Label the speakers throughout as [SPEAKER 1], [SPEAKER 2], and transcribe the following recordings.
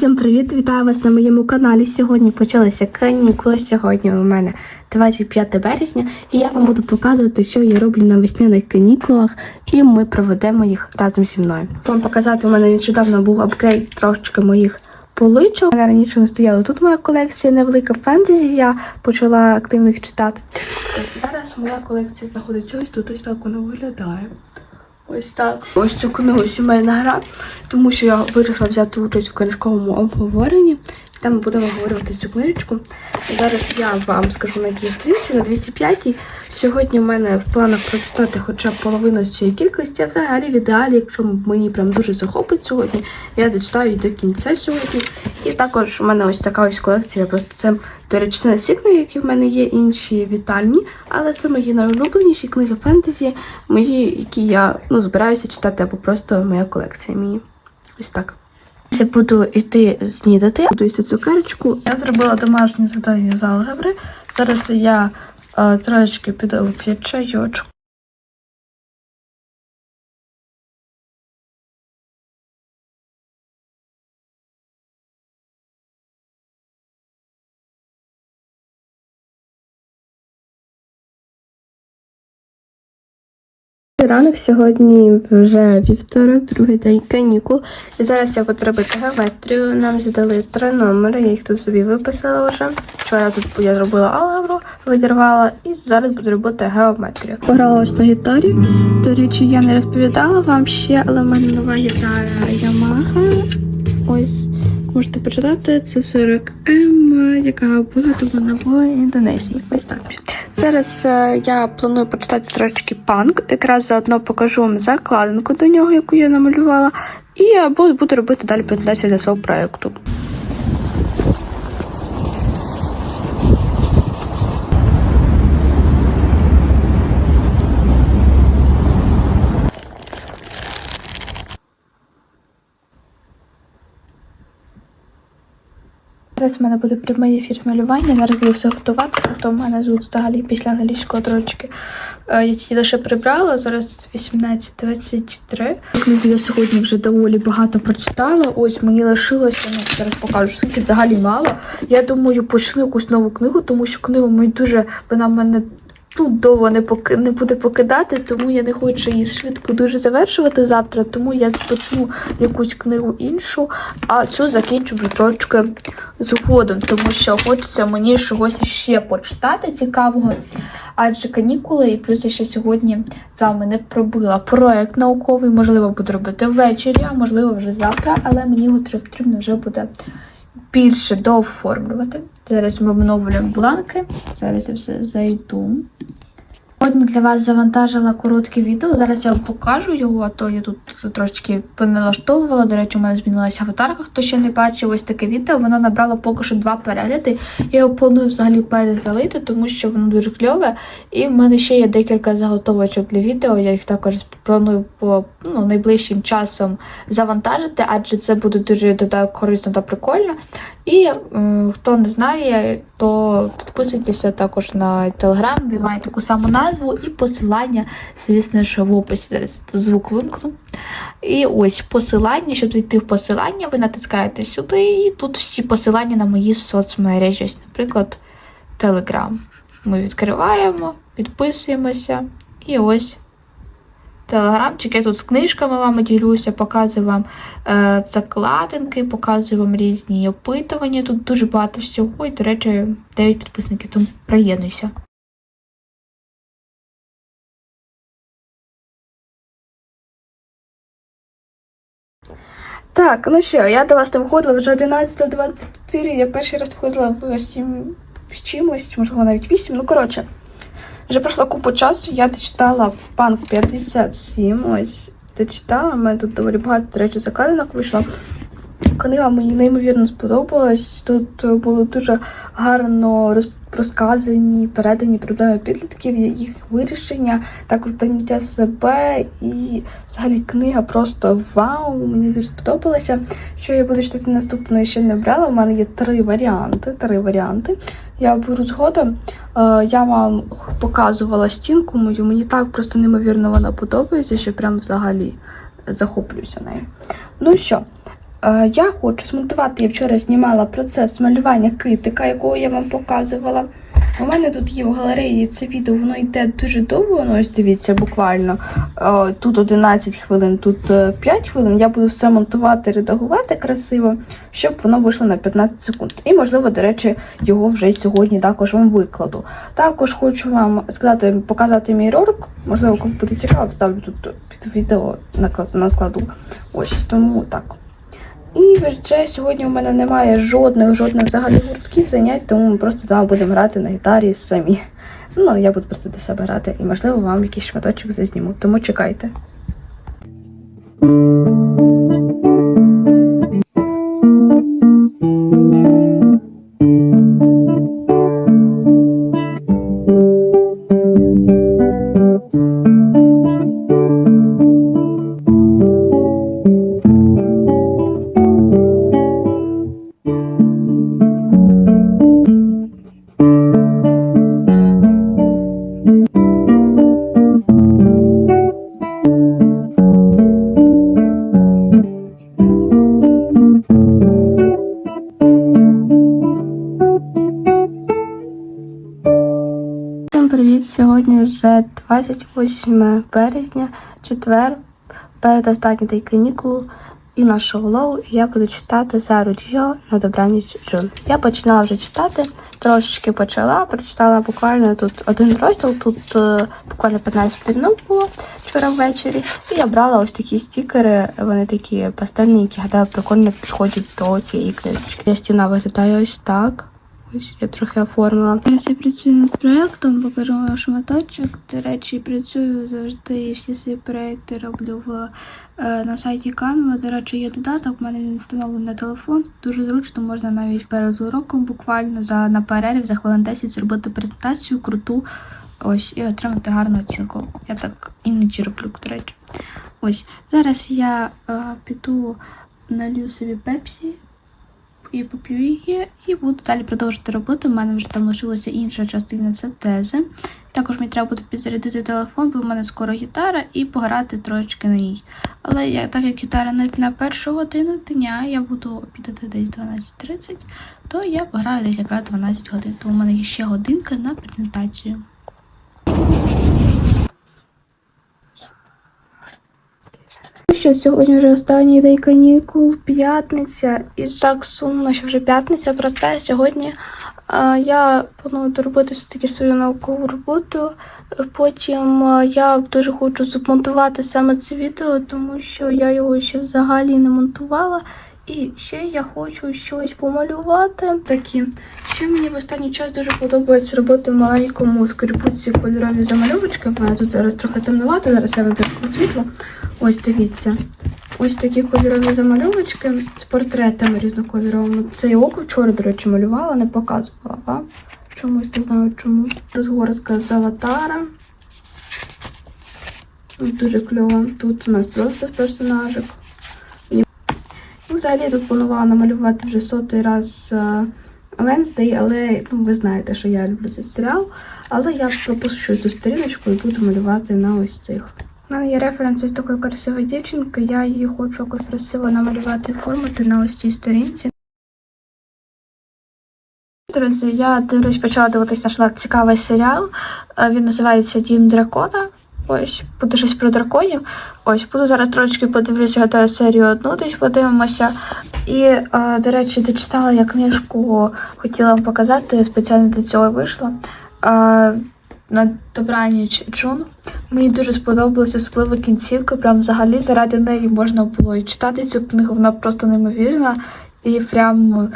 [SPEAKER 1] Усім привіт! Вітаю вас на моєму каналі. Сьогодні почалися канікули. Сьогодні у мене 25 березня, і я вам буду показувати, що я роблю на весняних канікулах, і ми проведемо їх разом зі мною. Вам показати, у мене нещодавно був апгрейд трошечки моїх поличок. У мене раніше не стояло. Тут моя колекція невелика фентезі. Я почала активно їх читати. Ось зараз моя колекція знаходиться ось тут. Ось так вона виглядає. Ось так. Ось цю книгу сімейна гра, тому що я вирішила взяти участь в книжковому обговоренні. Там ми будемо обговорювати цю книжечку. Зараз я вам скажу на якій сторінці, на 205 й Сьогодні в мене в планах прочитати хоча б половину з цієї кількості, а взагалі в ідеалі, якщо мені прям дуже захопить сьогодні, я дочитаю її до кінця сьогодні. І також у мене ось така ось колекція. Просто це, до речі, це всі книги, які в мене є, інші вітальні, але це мої найулюбленіші книги фентезі, мої, які я ну, збираюся читати, або просто моя колекція мені. Ось так. Я буду йти снідати, буду цукерочку. Я зробила домашнє завдання з алгебри. Зараз я е, трошечки піду чайочку. Ранок сьогодні вже вівторок, другий день канікул. І зараз я буду робити геометрію. Нам задали три номери, я їх тут собі виписала вже. Вчора тут я зробила алгебру, видірвала, і зараз буду робити геометрію. Пограла ось на гітарі. До речі, я не розповідала вам ще, але в мене нова гітара Yamaha. Ось можете почитати. Це 40М, яка виготовлена в Індонезії. Ось так. Зараз е, я планую почитати трошки панк. Якраз заодно покажу вам закладинку до нього, яку я намалювала. І або буду робити далі презентацію для свого проєкту. Зараз в мене буде прямий ефір з малювання. Зараз буду все готувати. Тобто в мене тут взагалі після англійської трошки е, я тільки лише прибрала. Зараз 18.23. Книги я сьогодні вже доволі багато прочитала. Ось мені лишилося, ну зараз покажу, скільки взагалі мало. Я думаю, почну якусь нову книгу, тому що книга мені дуже вона в мене. Ну, довго не поки не буде покидати, тому я не хочу її швидко дуже завершувати завтра. Тому я почну якусь книгу іншу, а цю закінчу вже трошки згодом, тому що хочеться мені чогось ще почитати цікавого. Адже канікули, і плюс я ще сьогодні з вами не пробила проект науковий, можливо, буду робити ввечері, а можливо вже завтра, але мені його потрібно вже буде більше дооформлювати. Зараз ми обновлюємо бланки. Зараз я все зайду. Сьогодні для вас завантажила коротке відео. Зараз я вам покажу його, а то я тут трошечки поналаштовувала. До речі, у мене змінилася аватарка. Хто ще не бачив ось таке відео, воно набрало поки що два перегляди. Я його планую взагалі перезалити, тому що воно дуже кльове. І в мене ще є декілька заготовочок для відео. Я їх також планую по ну, найближчим часом завантажити, адже це буде дуже додаю, корисно та прикольно. І е, хто не знає, то підписуйтеся також на телеграм, він має таку саму назву і посилання, звісно ж, в описі. Зараз звук вимкну. І ось посилання, щоб зайти в посилання, ви натискаєте сюди, і тут всі посилання на мої соцмережі. Наприклад, Телеграм. Ми відкриваємо, підписуємося. І ось телеграмчик. Я тут з книжками вами ділюся, показую вам е, закладинки, показую вам різні опитування. Тут дуже багато всього. І, до речі, 9 підписників, тому приєднуйся. Так, ну що, я до вас там входила вже 11.24, я перший раз входила в 7 з чимось, можливо, навіть 8. Ну, коротше, вже пройшло купу часу, я дочитала Панк 57. Ось дочитала. У мене тут доволі багато, речі, закладинок вийшло. Книга мені неймовірно сподобалась. Тут було дуже гарно роз- розказані, передані проблеми підлітків, їх вирішення, також прийняття себе. І взагалі книга просто вау! Мені дуже сподобалася. Що я буду читати наступною, ще не брала. У мене є три варіанти. Три варіанти. Я беру згодом. Е, я вам показувала стінку мою, мені так просто неймовірно вона подобається, що прям взагалі захоплююся нею. Ну що, Я хочу змонтувати. Я вчора знімала процес малювання китика, якого я вам показувала. У мене тут є в галереї це відео, воно йде дуже довго, ну ось дивіться, буквально. Е, Тут 11 хвилин, тут е, 5 хвилин. Я буду все монтувати, редагувати красиво, щоб воно вийшло на 15 секунд. І, можливо, до речі, його вже сьогодні також вам викладу. Також хочу вам сказати, показати мій ролик. Можливо, кому буде цікаво, вставлю тут під відео наклад- накладу. Ось тому так. І вже сьогодні у мене немає жодних, жодних взагалі гуртків занять, тому ми просто з вами будемо грати на гітарі самі. Ну, я буду просто до себе грати, і можливо вам якийсь шматочок зазніму. Тому чекайте. 28 березня, четвер, передостанній день канікул і нашого лоу, і я буду читати Зару Джо на добраніч Джун. Я починала вже читати, трошечки почала, прочитала буквально тут один розділ, тут е, буквально 15 сторінок було вчора ввечері. І я брала ось такі стікери, вони такі пастельні, які гадаю прикольно підходять до цієї книжечки. Я стіна виглядає ось так. Ось я трохи оформила. Зараз я працюю над проєктом, покажу вам шматочок. До речі, працюю завжди всі свої проєкти роблю в, е, на сайті Canva. До речі, є додаток, в мене він встановлений на телефон. Дуже зручно, можна навіть перед уроком буквально за на перерві за хвилин 10 зробити презентацію круту. Ось і отримати гарну оцінку. Я так іноді роблю, до речі. Ось зараз я е, піду налью собі пепсі і поп'ю її, і буду далі продовжувати робити. У мене вже там лишилася інша частина це тези. Також мені треба буде підзарядити телефон, бо в мене скоро гітара, і пограти трошечки на ній. Але я, так як гітара не на першу годину дня, я буду обідати десь 12.30, то я пограю десь якраз 12 годин. То у мене є ще годинка на презентацію. Що сьогодні вже останній день канікул, п'ятниця, і так сумно, що вже п'ятниця, проте сьогодні е, я планую доробити все-таки свою наукову роботу. Потім е, я дуже хочу змонтувати саме це відео, тому що я його ще взагалі не монтувала. І ще я хочу щось помалювати. Такі. Ще мені в останній час дуже подобається робити в маленькому скрипуці кольорові замальовочки. В мене тут зараз трохи темнувато, зараз я виберу світло. Ось дивіться. Ось такі кольорові замальовочки з портретами різнокольоровими. Це я око вчора, до речі, малювала, не показувала вам. Чомусь не знаю чому. Розгорозка з аватара. Дуже кльово. Тут у нас просто персонажик. Взагалі тут планувала намалювати вже сотий раз е, Венздей, але ну, ви знаєте, що я люблю цей серіал. Але я пропущу цю сторіночку і буду малювати на ось цих. У мене є референс ось такої красивої дівчинки. Я її хочу якось красиво намалювати і оформити на ось цій сторінці. Друзі, я дивлюсь, почала дивитися наш цікавий серіал. Е, Він називається Дім дракона. Ось, буде щось про драконів. Ось, буду зараз трошечки подивлюся, гадаю, серію одну десь подивимося. І, е, до речі, дочитала я книжку, хотіла вам показати, спеціально для цього вийшла. Е, на добраніч Джун. Мені дуже сподобалась особливо кінцівка. Прям взагалі заради неї можна було і читати цю книгу. Вона просто неймовірна. І прям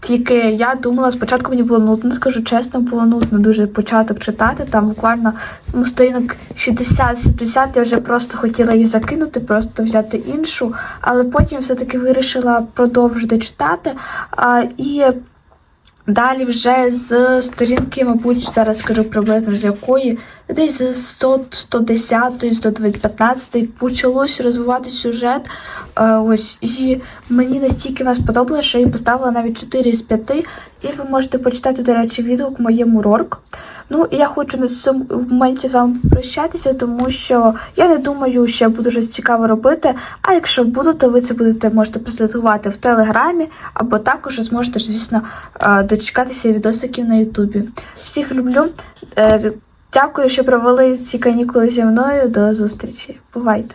[SPEAKER 1] тільки я думала, спочатку мені було нудно, скажу чесно, було нудно дуже початок читати. Там буквально ну, сторінок 60-70 я вже просто хотіла її закинути, просто взяти іншу. Але потім все-таки вирішила продовжити читати. А, і Далі вже з сторінки, мабуть, зараз скажу приблизно з якої, десь з 100, 110, 115 почалось розвивати сюжет. Е, ось, і мені настільки вона сподобалося, що я поставила навіть 4 з 5. І ви можете почитати, до речі, відгук моєму рорк. Ну я хочу на цьому моменті з вами попрощатися, тому що я не думаю, що я буду щось цікаве робити. А якщо буду, то ви це будете можете прослідкувати в телеграмі, або також зможете звісно, е, дочекатися відосиків на Ютубі. Всіх люблю. Е, Дякую, що провели ці канікули зі мною. До зустрічі. Бувайте!